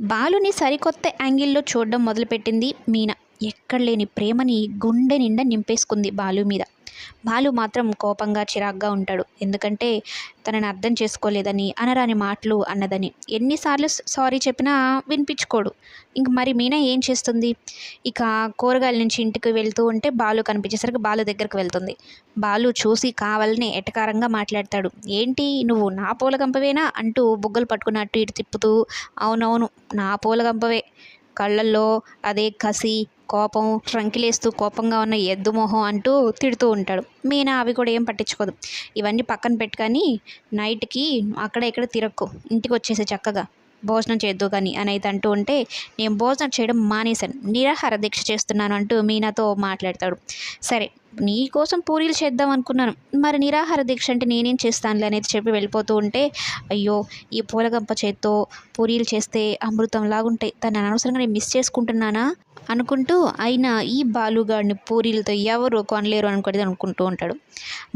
బాలుని సరికొత్త యాంగిల్లో చూడడం మొదలుపెట్టింది మీనా. ఎక్కడ లేని ప్రేమని గుండె నిండా నింపేసుకుంది బాలు మీద. బాలు మాత్రం కోపంగా చిరాగ్గా ఉంటాడు. ఎందుకంటే తనని అర్థం చేసుకోలేదని అనరాని మాటలు అన్నదని. ఎన్నిసార్లు సారీ చెప్పినా వినిపించుకోడు. ఇంక మరి మీనా ఏం చేస్తుంది? ఇక కూరగాయల నుంచి ఇంటికి వెళ్తూ ఉంటే బాలు కనిపించేసరికి బాలు దగ్గరకు వెళ్తుంది. బాలు చూసి కావాలని ఎటకారంగా మాట్లాడతాడు. ఏంటి నువ్వు నా పూల గంపవేనా? అంటూ బుగ్గలు పట్టుకున్నట్టు ఇటు తిప్పుతూ అవునవును నా పూల గంపవే. కళ్ళల్లో అదే కసి కోపం ట్రంకిలేస్తూ కోపంగా ఉన్న ఎద్దు మొహం అంటూ తిడుతూ ఉంటాడు. మీనా అవి కూడా ఏం పట్టించుకోదు. ఇవన్నీ పక్కన పెట్టుకొని నైట్కి అక్కడ ఇక్కడ తిరక్కు. ఇంటికి వచ్చేసే చక్కగా. భోజనం చేద్దు కానీ అని అయితే అంటూ ఉంటే నేను భోజనం చేయడం మానేశాను. నిరాహార దీక్ష చేస్తున్నాను అంటూ మీనాతో మాట్లాడతాడు. సరే నీ కోసం పూరీలు చేద్దాం అనుకున్నాను. మరి నిరాహార దీక్ష అంటే నేనేం చేస్తానులే అనేది చెప్పి వెళ్ళిపోతూ ఉంటే అయ్యో ఈ పూలగంప చేత్తో పూరీలు చేస్తే అమృతం లాగుంటాయి. తను అనవసరంగా నేను మిస్ చేసుకుంటున్నానా? అనుకుంటూ అయినా ఈ బాలుగాడిని పూరీలతో ఎవరు కొనలేరు అనుకోలేదు అనుకుంటూ ఉంటాడు.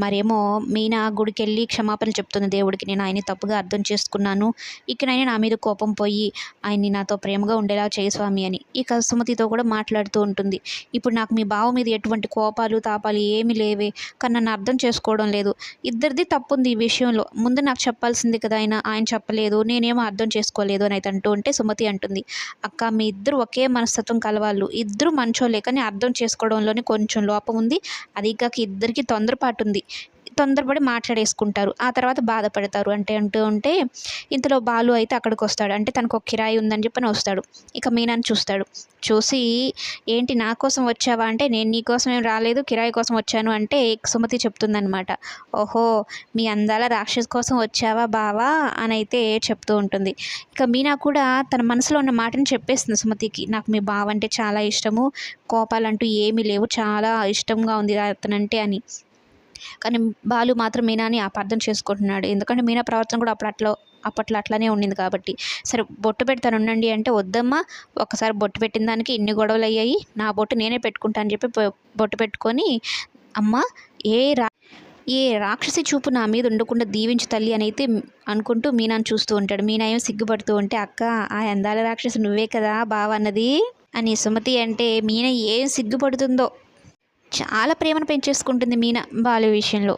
మరేమో మీనా గుడికి వెళ్ళి క్షమాపణ చెప్తుంది దేవుడికి నేను ఆయన తప్పుగా అర్థం చేసుకున్నాను. ఇకనైనా నా మీద కోపం పోయి ఆయన్ని నాతో ప్రేమగా ఉండేలా చేయి స్వామి అని. ఇక సుమతితో కూడా మాట్లాడుతూ ఉంటుంది. ఇప్పుడు నాకు మీ బావ మీద ఎటువంటి కోపాలు తాపాలు ఏమీ లేవే. కానీ నన్ను అర్థం చేసుకోవడం లేదు. ఇద్దరిది తప్పుంది ఈ విషయంలో. ముందు నాకు చెప్పాల్సింది కదా ఆయన ఆయన చెప్పలేదు. నేనేమో అర్థం చేసుకోలేదు అని అయితే అంటూ ఉంటే సుమతి అంటుంది. అక్క మీ ఇద్దరు ఒకే మనస్తత్వం కలవాళ్ళు. ఇద్దరు మంచోళ్ళే కానీ అర్థం చేసుకోవడంలోనే కొంచెం లోపం ఉంది. అది కాక ఇద్దరికి తొందరపాటు ఉంది. తొందరపడి మాట్లాడేసుకుంటారు. ఆ తర్వాత బాధపడతారు. అంటే అంటూ ఉంటే ఇంతలో బాలు అయితే అక్కడికి వస్తాడు అంటే తనకు ఒక కిరాయి ఉందని చెప్పని వస్తాడు. ఇక మీనాన్ని చూస్తాడు. చూసి ఏంటి నా కోసం వచ్చావా? అంటే నేను నీ కోసం ఏం రాలేదు. కిరాయి కోసం వచ్చాను. అంటే సుమతి చెప్తుందనమాట ఓహో మీ అందాల రాక్షస్ కోసం వచ్చావా బావా? అని అయితే చెప్తూ ఉంటుంది. ఇక మీనా కూడా తన మనసులో ఉన్న మాటని చెప్పేస్తుంది సుమతికి. నాకు మీ బావ అంటే చాలా ఇష్టము. కోపాలంటూ ఏమీ లేవు. చాలా ఇష్టంగా ఉంది అతనంటే అని. కానీ బాలు మాత్రం మీనాని అపార్థం చేసుకుంటున్నాడు. ఎందుకంటే మీనా ప్రవర్తన కూడా అప్పుడు అట్లా అప్పట్లో అట్లానే ఉండింది కాబట్టి. సరే బొట్టు పెడతాను ఉండండి అంటే వద్దమ్మా. ఒకసారి బొట్టు పెట్టిన దానికి ఇన్ని గొడవలు అయ్యాయి. నా బొట్టు నేనే పెట్టుకుంటా అని చెప్పి బొట్టు పెట్టుకొని అమ్మ ఏ రా ఏ రాక్షసి చూపు నా మీద ఉండకుండా దీవించు తల్లి అని అయితే అనుకుంటూ మీనాను చూస్తూ ఉంటాడు. మీనా ఏమో సిగ్గుపడుతూ ఉంటే అక్క ఆ అందాల రాక్షసి నువ్వే కదా బావ అన్నది. అని సుమతి అంటే మీన ఏం సిగ్గుపడుతుందో చాలా ప్రేమను పెంచేసుకుంటుంది మీనా బాలు విషయంలో.